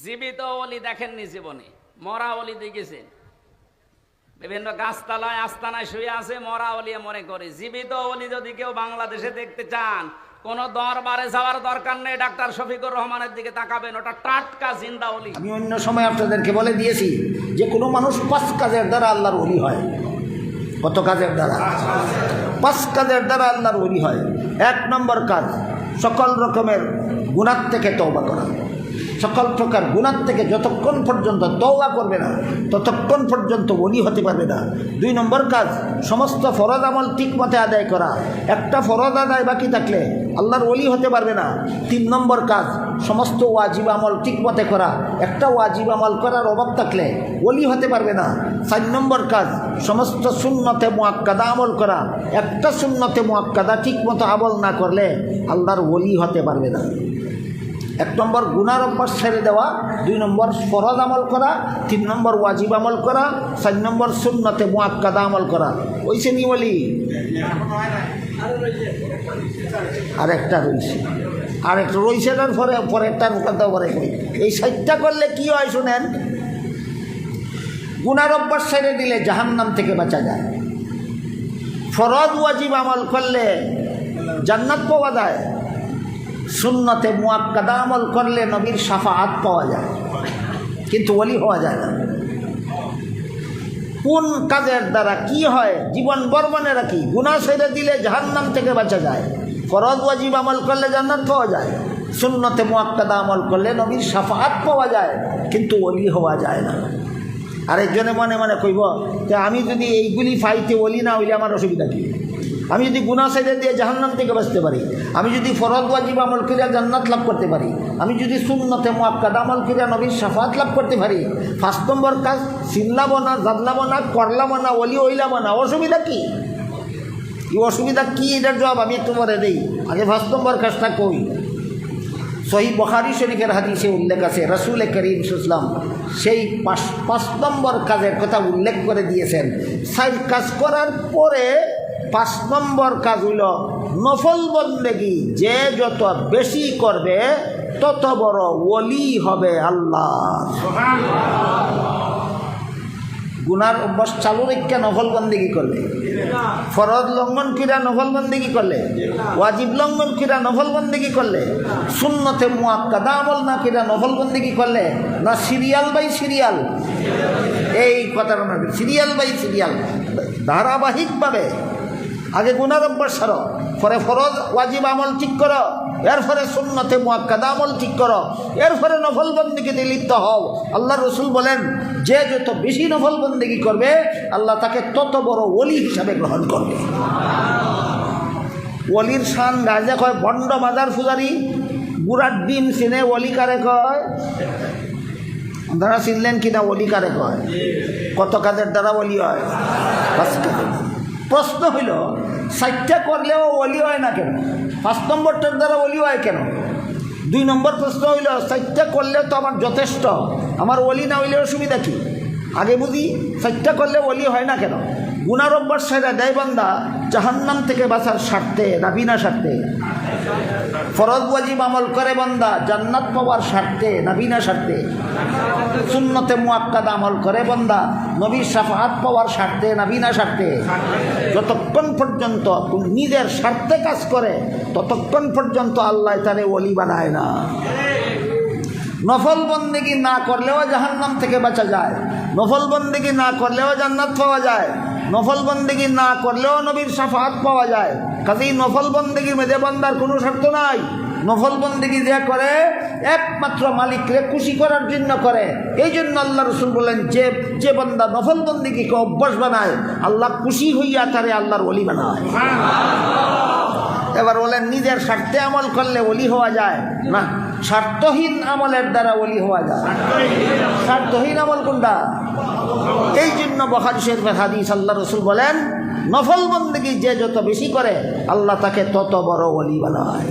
জীবিত অলি দেখেননি জীবনে, মরা অলি দেখেছেন। বিভিন্ন গাছতলায়, আস্তানায় শুয়ে আছে, মরা অলিয়ে মনে করে। জীবিত অলি যদি কেউ বাংলাদেশে দেখতে চান, কোন দরবারে যাওয়ার দরকার নেই, ডাক্তার শফিকুর রহমানের দিকে তাকাবেন, ওটা টাটকা জিন্দা অলি। আমি অন্য সময় আপনাদেরকে বলে দিয়েছি যে কোনো মানুষ পাঁচ কাজের দ্বারা আল্লাহর ওলি হয়। কত কাজের দ্বারা? পাঁচ কাজের দ্বারা আল্লাহর ওলি হয়। এক নম্বর কাজ, সকল রকমের গুণার থেকে তওবা করা। সকল প্রকার গুণার থেকে যতক্ষণ পর্যন্ত তওবা করবে না, ততক্ষণ পর্যন্ত ওলি হতে পারবে না। দুই নম্বর কাজ, সমস্ত ফরজ আমল ঠিক মতে আদায় করা। একটা ফরজ আদায় বাকি থাকলে আল্লাহর ওলি হতে পারবে না। তিন নম্বর কাজ, সমস্ত ওয়াজিব আমল ঠিক মতে করা। একটা ওয়াজিব আমল করার অভাব থাকলে ওলি হতে পারবে না। চার নম্বর কাজ, সমস্ত শূন্যতে মোয়াক্কাদা আমল করা। একটা শূন্যতে মোয়াক্কাদা ঠিক মতো আমল না করলে আল্লাহর ওলি হতে পারবে না। এক নম্বর গুনার অভ্যাস ছেড়ে দেওয়া, দুই নম্বর ফরজ আমল করা, তিন নম্বর ওয়াজিব আমল করা, চার নম্বর শূন্যতে মোয়াক্কাদা আমল করা। ওই শ্রেণি বলি আর আরেকটা রয়েছে আরেকটা রয়েছে এটার পরে পরেরটার কথা পরে এই সাইটটা করলে কি হয় শোনেন? গুনার অভ্যাস ছেড়ে দিলে জাহান্নাম থেকে বাঁচা যায়। ফরজ ওয়াজিব আমল করলে জান্নাত পাওয়া যায়। সুন্নতে মুয়াক্কাদা আমল করলে নবীর সাফাহাত পাওয়া যায়। কিন্তু ওলি হওয়া যায় না। কোন কাজের দ্বারা কি হয়? জীবন বর্মনে রাখি গুণা সেরে দিলে জাহান্নাম থেকে বাঁচা যায়। ফরজ ওয়াজিব আমল করলে জান্নাত পাওয়া যায়। সুন্নতে মুয়াক্কাদা আমল করলে নবীর সাফাহাত পাওয়া যায়, কিন্তু ওলি হওয়া যায় না। আরেকজনে মনে মনে কইব যে আমি যদি এইগুলি ফাইতে ওলি না হইলে আমার অসুবিধা কী? আমি যদি গুনা সাইডে দিয়ে জাহান্নাম থেকে বাঁচতে পারি, আমি যদি ফরজ ওয়াজিব আমল করিয়া জান্নাত লাভ করতে পারি, আমি যদি শূন্যতে মোয়াক্কাদ আমল করিয়া নবীর সাফাত লাভ করতে পারি, পাঁচ নম্বর কাজ চিনলাম না জানলাম না করলাম না ওলি হইলাম না অসুবিধা কি? এই অসুবিধা কি? এটার জবাব আমি পরে দেই। আগে পাঁচ নম্বর কাজটা কই? সহি বখারি শরীফের হাদিসে উল্লেখ আছে, রসুল করিম সুসলাম সেই পাঁচ পাঁচ নম্বর কাজের কথা উল্লেখ করে দিয়েছেন। সাইড কাজ করার পরে পাঁচ নম্বর কাজ হইল নফল বন্দেগি যে যত বেশি করবে তত বড় ওলি হবে আল্লাহ। গুনার অভ্যাস চালু রেখা নফল বন্দেগি করলে। ফরজ লঙ্ঘন কিরা নফল বন্দেগি করলে। ওয়াজিব লঙ্ঘন কিরা নফল বন্দেগি করলে। শূন্যতে মুয়াক্কাদা আমল না কিরা নফল বন্দেগি করলে। না সিরিয়াল বাই সিরিয়াল। এই কথাটা সিরিয়াল বাই সিরিয়াল। ধারাবাহিকভাবে আগে গুনার অভ্যাস সারো, পরে ফরজ ওয়াজিব আমল ঠিক করো এর ফলে সুন্নতে মুয়াক্কাদা আমল ঠিক করো এর ফলে নফল বন্দিগিতে লিপ্ত হও। আল্লাহ রসুল বলেন, যে যত বেশি নফল বন্দিগি করবে, আল্লাহ তাকে তত বড় ওলি হিসাবে গ্রহণ করবে। ওলির শান গাজে কয়, বন্ড মাজার ফুজারি বুড়ার ডিম চিনে ওলি কারে কয়? আপনারা চিনলেন কিনা, ওলি কারে কয়? কত কাজের দ্বারা ওলি হয়? প্রশ্ন হইল, সাইটটা করলেও অলি হয় না কেন? পাঁচ নম্বরটার দ্বারা অলি হয় কেন? দুই নম্বর প্রশ্ন হইল, সাইটটা করলেও তো আমার যথেষ্ট, আমার অলি না হইলে অসুবিধা কী? আগে বুঝি, সাইটটা করলে অলি হয় না কেন? গুণারব্বর সেরা দেয় বান্দা জাহান্নাম থেকে বাঁচার স্বার্থে না বিনা স্বার্থে। ফরজ ওয়াজিব আমল করে বান্দা, জান্নাত পাওয়ার স্বার্থে না বিনা স্বার্থে? সুন্নতে মুয়াক্কাদ আমল করে বান্দা, নবীর সাফাহাত পাওয়ার স্বার্থে না বিনা স্বার্থে? যতক্ষণ পর্যন্ত তুমি নিজের স্বার্থে কাজ করে, ততক্ষণ পর্যন্ত আল্লাহ তারে ওলি বানায় না। নফল বন্দিগি না করলেও জাহান্নাম থেকে বাঁচা যায়। নফল বন্দিগি না করলেও জান্নাত পাওয়া যায়। নফল বন্দেগি না করলেও নবীর সাফাত পাওয়া যায়। কাজেই নফল বন্দিগির মেজে বান্দার কোনো স্বার্থ নাই। নফল বন্দেগি যে করে, একমাত্র মালিককে খুশি করার জন্য করে। এই জন্য আল্লাহ রসুল বলেন যে যে বান্দা নফল বন্দেগিকে অভ্যাস বানায়, আল্লাহ খুশি হইয়া তারে আল্লাহর অলি বানায়। এবার বলেন, নিজের স্বার্থে আমল করলে ওলি হওয়া যায়? না, স্বার্থহীন আমলের দ্বারা ওলি হওয়া যায়। স্বার্থহীন আমল কোনটা? এই জন্য বহারি শরীফের আল্লাহ রসুল বলেন, নফল বন্দী যে যত বেশি করে, আল্লাহ তাকে তত বড় ওলি বানায়।